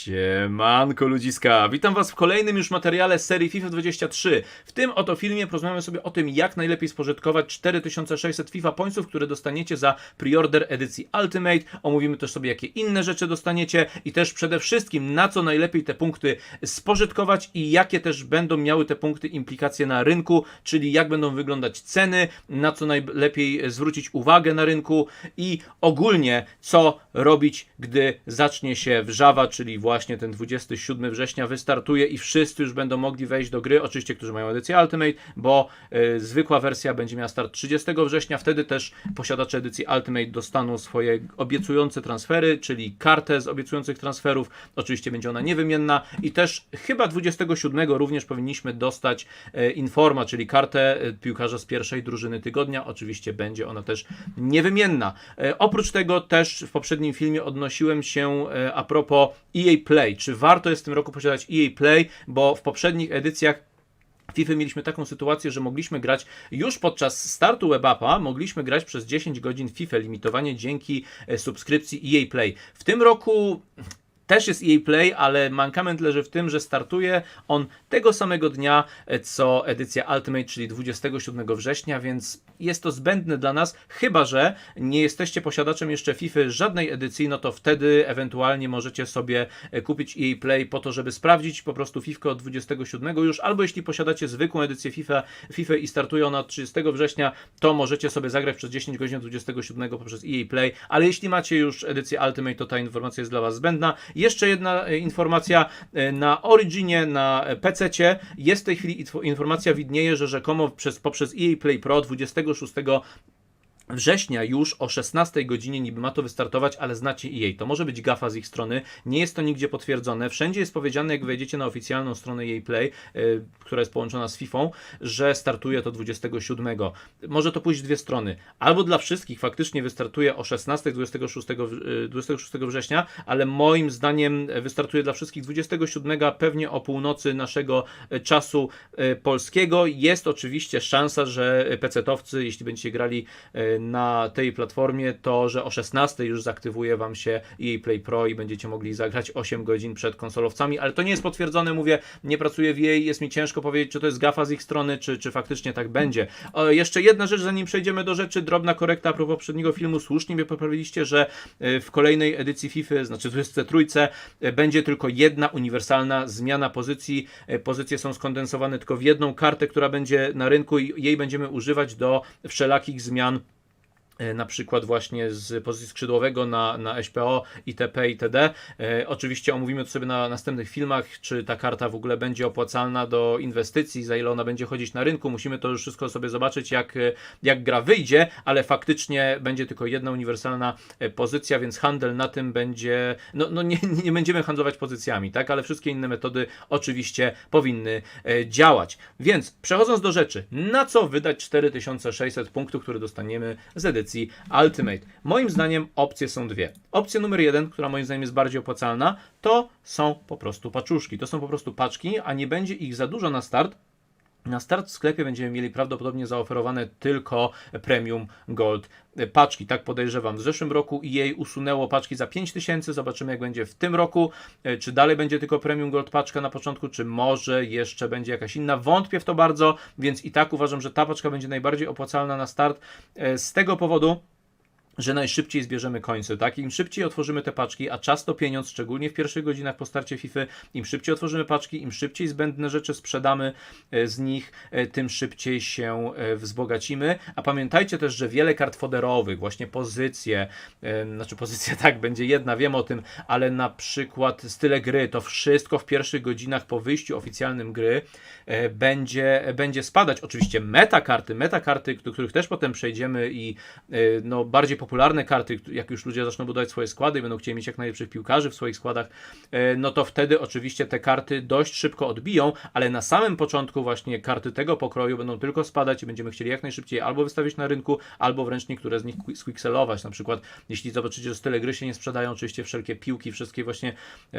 Siemanko ludziska, witam was w kolejnym już materiale serii FIFA 23. W tym oto filmie porozmawiamy sobie o tym, jak najlepiej spożytkować 4600 FIFA pointsów, które dostaniecie za preorder edycji Ultimate. Omówimy też sobie, jakie inne rzeczy dostaniecie i też przede wszystkim, na co najlepiej te punkty spożytkować i jakie też będą miały te punkty implikacje na rynku, czyli jak będą wyglądać ceny, na co najlepiej zwrócić uwagę na rynku i ogólnie, co robić, gdy zacznie się wrzawa, czyli właśnie ten 27 września wystartuje i wszyscy już będą mogli wejść do gry, oczywiście, którzy mają edycję Ultimate, bo y, zwykła wersja będzie miała start 30 września, wtedy też posiadacze edycji Ultimate dostaną swoje obiecujące transfery, czyli kartę z obiecujących transferów, oczywiście będzie ona niewymienna i też chyba 27 również powinniśmy dostać e, Informa, czyli kartę e, piłkarza z pierwszej drużyny tygodnia, oczywiście będzie ona też niewymienna. E, oprócz tego też w poprzednim filmie odnosiłem się e, a propos EA Play, czy warto jest w tym roku posiadać EA Play, bo w poprzednich edycjach FIFA mieliśmy taką sytuację, że mogliśmy grać już podczas startu WebAppa, mogliśmy grać przez 10 godzin FIFA limitowanie dzięki e, subskrypcji EA Play. W tym roku też jest EA Play, ale mankament leży w tym, że startuje on tego samego dnia, e, co edycja Ultimate, czyli 27 września, więc jest to zbędne dla nas, chyba że nie jesteście posiadaczem jeszcze FIFA żadnej edycji, no to wtedy ewentualnie możecie sobie e, kupić EA Play po to, żeby sprawdzić po prostu FIFA od 27 już, albo jeśli posiadacie zwykłą edycję FIFA, FIFA i startuje ona od 30 września, to możecie sobie zagrać przez 10 godzin od 27 poprzez EA Play, ale jeśli macie już edycję Ultimate, to ta informacja jest dla Was zbędna. Jeszcze jedna e, informacja e, na Originie, na PC jest w tej chwili info- informacja widnieje, że rzekomo przez, poprzez EA Play Pro 26 września już o 16 godzinie niby ma to wystartować, ale znacie EA. To może być gafa z ich strony, nie jest to nigdzie potwierdzone. Wszędzie jest powiedziane, jak wejdziecie na oficjalną stronę EA Play, y, która jest połączona z FIFA, że startuje to 27. Może to pójść w dwie strony. Albo dla wszystkich faktycznie wystartuje o 16 26, y, 26 września, ale moim zdaniem wystartuje dla wszystkich 27, pewnie o północy naszego y, czasu polskiego. Jest oczywiście szansa, że PC-towcy, jeśli będziecie grali na tej platformie, to że o 16 już zaktywuje Wam się EA Play Pro i będziecie mogli zagrać 8 godzin przed konsolowcami, ale to nie jest potwierdzone, mówię, nie pracuję w EA, jest mi ciężko powiedzieć, czy to jest gafa z ich strony, czy, czy faktycznie tak będzie. O, jeszcze jedna rzecz, zanim przejdziemy do rzeczy, drobna korekta a propos poprzedniego filmu, słusznie mnie poprawiliście, że y, w kolejnej edycji FIFA, znaczy w 23, y, będzie tylko jedna uniwersalna zmiana pozycji. Y, Pozycje są skondensowane tylko w jedną kartę, która będzie na rynku i jej będziemy używać do wszelakich zmian e, na przykład właśnie z pozycji skrzydłowego na, na SPO, itp. itd. E, oczywiście omówimy to sobie na następnych filmach, czy ta karta w ogóle będzie opłacalna do inwestycji, za ile ona będzie chodzić na rynku. Musimy to już wszystko sobie zobaczyć, jak, e, jak gra wyjdzie, ale faktycznie będzie tylko jedna uniwersalna e, pozycja, więc handel na tym będzie, no, no nie, nie będziemy handlować pozycjami, tak, ale wszystkie inne metody oczywiście powinny e, działać. Więc przechodząc do rzeczy, na co wydać 4600 punktów, które dostaniemy z edycji Ultimate? Moim zdaniem opcje są dwie. Opcja numer jeden, która moim zdaniem jest bardziej opłacalna, to są po prostu paczuszki. To są po prostu paczki, a nie będzie ich za dużo na start, na start w sklepie będziemy mieli prawdopodobnie zaoferowane tylko Premium Gold paczki, tak podejrzewam. W zeszłym roku EA usunęło paczki za 5000, zobaczymy jak będzie w tym roku. E, Czy dalej będzie tylko Premium Gold paczka na początku, czy może jeszcze będzie jakaś inna. Wątpię w to bardzo, więc i tak uważam, że ta paczka będzie najbardziej opłacalna na start. E, Z tego powodu, że najszybciej zbierzemy końce, tak? Im szybciej otworzymy te paczki, a czas to pieniądz, szczególnie w pierwszych godzinach po starcie FIFA, im szybciej otworzymy paczki, im szybciej zbędne rzeczy sprzedamy e, z nich, e, tym szybciej się e, wzbogacimy. A pamiętajcie też, że wiele kart foderowych, właśnie pozycje, znaczy pozycja tak, będzie jedna, wiem o tym, ale na przykład style gry, to wszystko w pierwszych godzinach po wyjściu oficjalnym gry będzie, będzie spadać. Oczywiście metakarty, metakarty, do których też potem przejdziemy i no, bardziej popularne karty, jak już ludzie zaczną budować swoje składy i będą chcieli mieć jak najlepszych piłkarzy w swoich składach, e, no to wtedy oczywiście te karty dość szybko odbiją, ale na samym początku właśnie karty tego pokroju będą tylko spadać i będziemy chcieli jak najszybciej albo wystawić na rynku, albo wręcz niektóre z nich qui- squixelować. Na przykład, jeśli zobaczycie, że style gry się nie sprzedają, oczywiście wszelkie piłki, wszystkie właśnie e,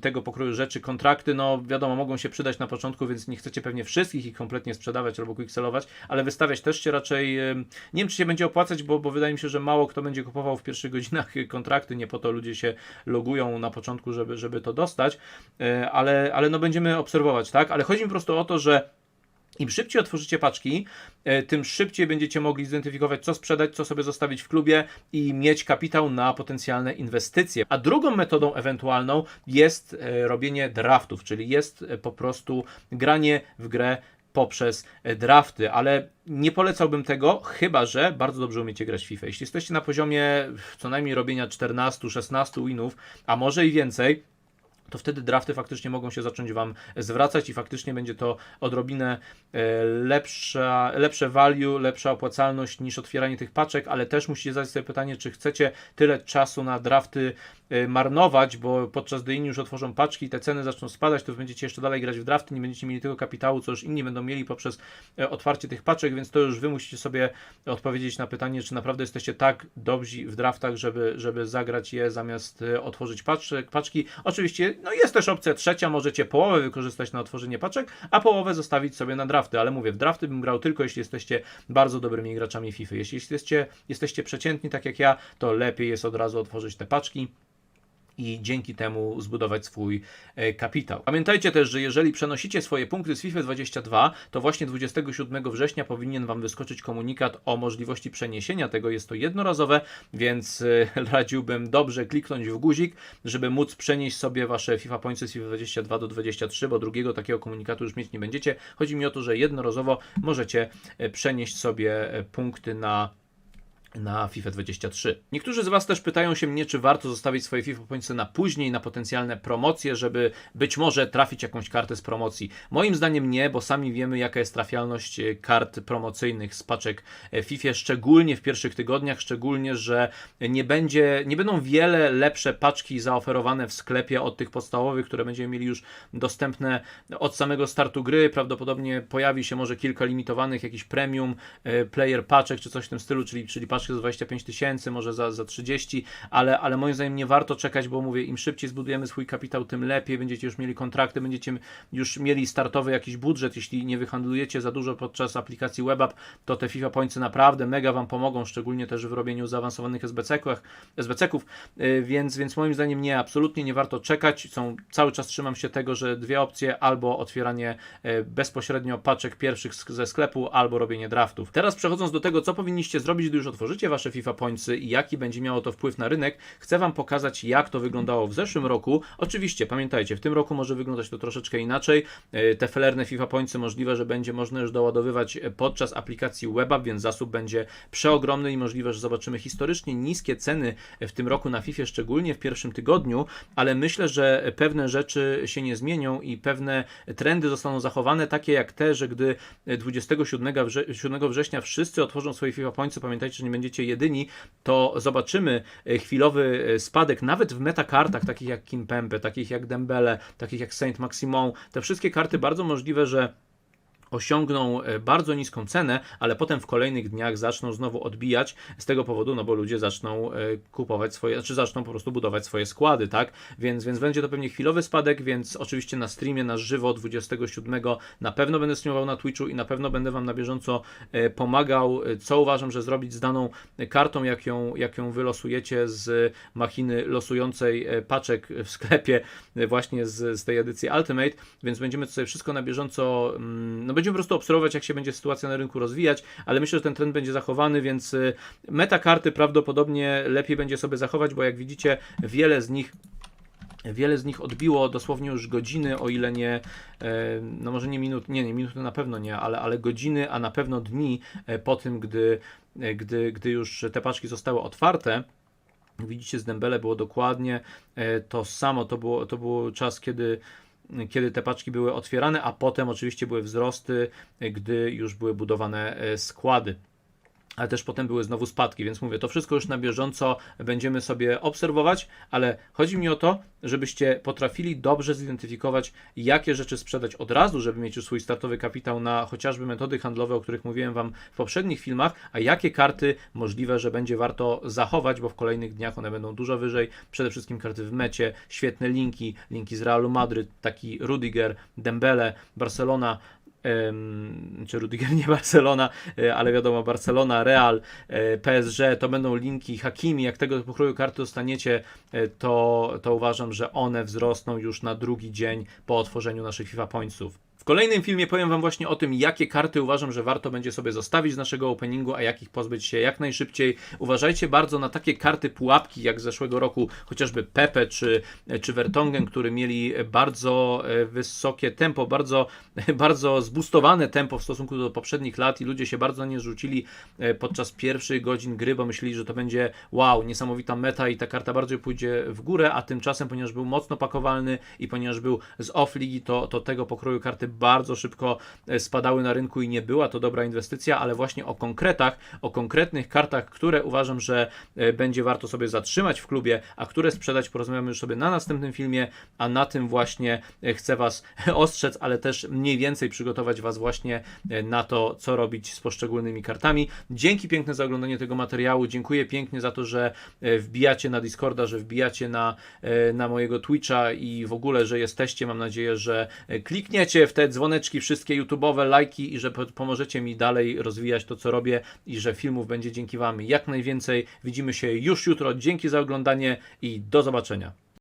tego pokroju rzeczy, kontrakty, no wiadomo, mogą się przydać na początku, więc nie chcecie pewnie wszystkich ich kompletnie sprzedawać albo quixelować, ale wystawiać też się raczej, e, nie wiem czy się będzie opłacać, bo, bo wydaje mi się, że mało kto będzie kupował w pierwszych godzinach kontrakty, nie po to ludzie się logują na początku, żeby, żeby to dostać, e, ale, ale no będziemy obserwować, tak? Ale chodzi mi po prostu o to, że im szybciej otworzycie paczki, e, tym szybciej będziecie mogli zidentyfikować, co sprzedać, co sobie zostawić w klubie i mieć kapitał na potencjalne inwestycje. A drugą metodą ewentualną jest e, robienie draftów, czyli jest po prostu granie w grę poprzez e, drafty, ale nie polecałbym tego, chyba że bardzo dobrze umiecie grać w FIFA. Jeśli jesteście na poziomie co najmniej robienia 14-16 winów, a może i więcej, to wtedy drafty faktycznie mogą się zacząć Wam zwracać i faktycznie będzie to odrobinę e, lepsza, lepsze value, lepsza opłacalność niż otwieranie tych paczek, ale też musicie zadać sobie pytanie, czy chcecie tyle czasu na drafty e, marnować, bo podczas gdy inni już otworzą paczki te ceny zaczną spadać, to będziecie jeszcze dalej grać w drafty, nie będziecie mieli tego kapitału, co już inni będą mieli poprzez e, otwarcie tych paczek, więc to już Wy musicie sobie odpowiedzieć na pytanie, czy naprawdę jesteście tak dobrzy w draftach, żeby, żeby zagrać je zamiast otworzyć paczek, paczki. Oczywiście, no jest też opcja trzecia, możecie połowę wykorzystać na otworzenie paczek, a połowę zostawić sobie na drafty, ale mówię, w drafty bym grał tylko jeśli jesteście bardzo dobrymi graczami FIFA. Jeśli jesteście, jesteście przeciętni, tak jak ja, to lepiej jest od razu otworzyć te paczki i dzięki temu zbudować swój e, kapitał. Pamiętajcie też, że jeżeli przenosicie swoje punkty z FIFA 22, to właśnie 27 września powinien Wam wyskoczyć komunikat o możliwości przeniesienia tego. Jest to jednorazowe, więc e, radziłbym dobrze kliknąć w guzik, żeby móc przenieść sobie Wasze FIFA Pointsy z FIFA 22 do 23, bo drugiego takiego komunikatu już mieć nie będziecie. Chodzi mi o to, że jednorazowo możecie e, przenieść sobie punkty na na FIFA 23. Niektórzy z Was też pytają się mnie, czy warto zostawić swoje FIFA Pointsy na później, na potencjalne promocje, żeby być może trafić jakąś kartę z promocji. Moim zdaniem nie, bo sami wiemy, jaka jest trafialność e, kart promocyjnych z paczek e, FIFA, szczególnie w pierwszych tygodniach, szczególnie, że nie będzie, nie będą wiele lepsze paczki zaoferowane w sklepie od tych podstawowych, które będziemy mieli już dostępne od samego startu gry. Prawdopodobnie pojawi się może kilka limitowanych, jakiś premium e, player paczek, czy coś w tym stylu, czyli, czyli paczki za 25 tysięcy, może za, za 30, ale, ale moim zdaniem nie warto czekać, bo mówię, im szybciej zbudujemy swój kapitał, tym lepiej, będziecie już mieli kontrakty, będziecie już mieli startowy jakiś budżet, jeśli nie wyhandlujecie za dużo podczas aplikacji WebApp, to te FIFA Pointsy naprawdę mega Wam pomogą, szczególnie też w robieniu zaawansowanych SBC-ków, SBC-ków yy, więc, więc moim zdaniem nie, absolutnie nie warto czekać, są, cały czas trzymam się tego, że dwie opcje, albo otwieranie yy, bezpośrednio paczek pierwszych ze sklepu, albo robienie draftów. Teraz przechodząc do tego, co powinniście zrobić, gdy już otworzycie wasze FIFA Pointsy i jaki będzie miało to wpływ na rynek, chcę Wam pokazać, jak to wyglądało w zeszłym roku. Oczywiście, pamiętajcie, w tym roku może wyglądać to troszeczkę inaczej. E, te felerne FIFA Pointsy możliwe, że będzie można już doładowywać podczas aplikacji WebApp, więc zasób będzie przeogromny i możliwe, że zobaczymy historycznie niskie ceny w tym roku na FIFA, szczególnie w pierwszym tygodniu, ale myślę, że pewne rzeczy się nie zmienią i pewne trendy zostaną zachowane, takie jak te, że gdy 27 września wszyscy otworzą swoje FIFA Pointsy, pamiętajcie, że nie będziecie będziecie jedyni, to zobaczymy e, chwilowy e, spadek nawet w metakartach takich jak Kimpembe, takich jak Dembele, takich jak Saint Maximon. Te wszystkie karty bardzo możliwe, że osiągną e, bardzo niską cenę, ale potem w kolejnych dniach zaczną znowu odbijać z tego powodu, no bo ludzie zaczną e, kupować swoje, znaczy zaczną po prostu budować swoje składy, tak? Więc, więc będzie to pewnie chwilowy spadek, więc oczywiście na streamie na żywo 27 na pewno będę streamował na Twitchu i na pewno będę Wam na bieżąco e, pomagał, co uważam, że zrobić z daną kartą, jak ją, jak ją wylosujecie z machiny losującej paczek w sklepie właśnie z, z tej edycji Ultimate, więc będziemy tutaj wszystko na bieżąco, mm, no Będziemy po prostu obserwować, jak się będzie sytuacja na rynku rozwijać, ale myślę, że ten trend będzie zachowany, więc y, meta karty prawdopodobnie lepiej będzie sobie zachować, bo jak widzicie, wiele z nich Wiele z nich odbiło dosłownie już godziny, o ile nie, e, no może nie minut, nie, nie minuty na pewno nie, ale, ale godziny, a na pewno dni e, po tym, gdy, e, gdy, gdy już te paczki zostały otwarte. Widzicie, z Dembele było dokładnie to samo. To było, to był czas, kiedy kiedy te paczki były otwierane, a potem oczywiście były wzrosty, gdy już były budowane e, składy ale też potem były znowu spadki, więc mówię, to wszystko już na bieżąco będziemy sobie obserwować, ale chodzi mi o to, żebyście potrafili dobrze zidentyfikować, jakie rzeczy sprzedać od razu, żeby mieć już swój startowy kapitał na chociażby metody handlowe, o których mówiłem Wam w poprzednich filmach, a jakie karty możliwe, że będzie warto zachować, bo w kolejnych dniach one będą dużo wyżej. Przede wszystkim karty w mecie, świetne linki, linki z Realu Madryt, taki Rudiger, Dembele, Barcelona, czy Rudiger nie Barcelona, e, ale wiadomo Barcelona, Real, e, PSG, to będą linki Hakimi, jak tego pokroju karty dostaniecie, e, to, to uważam, że one wzrosną już na drugi dzień po otworzeniu naszych FIFA Pointsów. W kolejnym filmie powiem Wam właśnie o tym, jakie karty uważam, że warto będzie sobie zostawić z naszego openingu, a jakich pozbyć się jak najszybciej. Uważajcie bardzo na takie karty pułapki, jak z zeszłego roku, chociażby Pepe czy, czy Vertonghen, które mieli bardzo e, wysokie tempo, bardzo, bardzo zbustowane tempo w stosunku do poprzednich lat i ludzie się bardzo nie rzucili e, podczas pierwszych godzin gry, bo myśleli, że to będzie wow, niesamowita meta i ta karta bardziej pójdzie w górę, a tymczasem, ponieważ był mocno pakowalny i ponieważ był z off-ligi, to, to tego pokroju karty bardzo szybko e, spadały na rynku i nie była to dobra inwestycja, ale właśnie o konkretach, o konkretnych kartach, które uważam, że e, będzie warto sobie zatrzymać w klubie, a które sprzedać porozmawiamy już sobie na następnym filmie, a na tym właśnie e, chcę Was ostrzec, ale też mniej więcej przygotować Was właśnie na to, co robić z poszczególnymi kartami. Dzięki piękne za oglądanie tego materiału, dziękuję pięknie za to, że wbijacie na Discorda, że wbijacie na, na mojego Twitcha i w ogóle, że jesteście. Mam nadzieję, że klikniecie w te dzwoneczki wszystkie YouTube'owe, lajki i że po- pomożecie mi dalej rozwijać to, co robię i że filmów będzie dzięki Wam jak najwięcej. Widzimy się już jutro. Dzięki za oglądanie i do zobaczenia.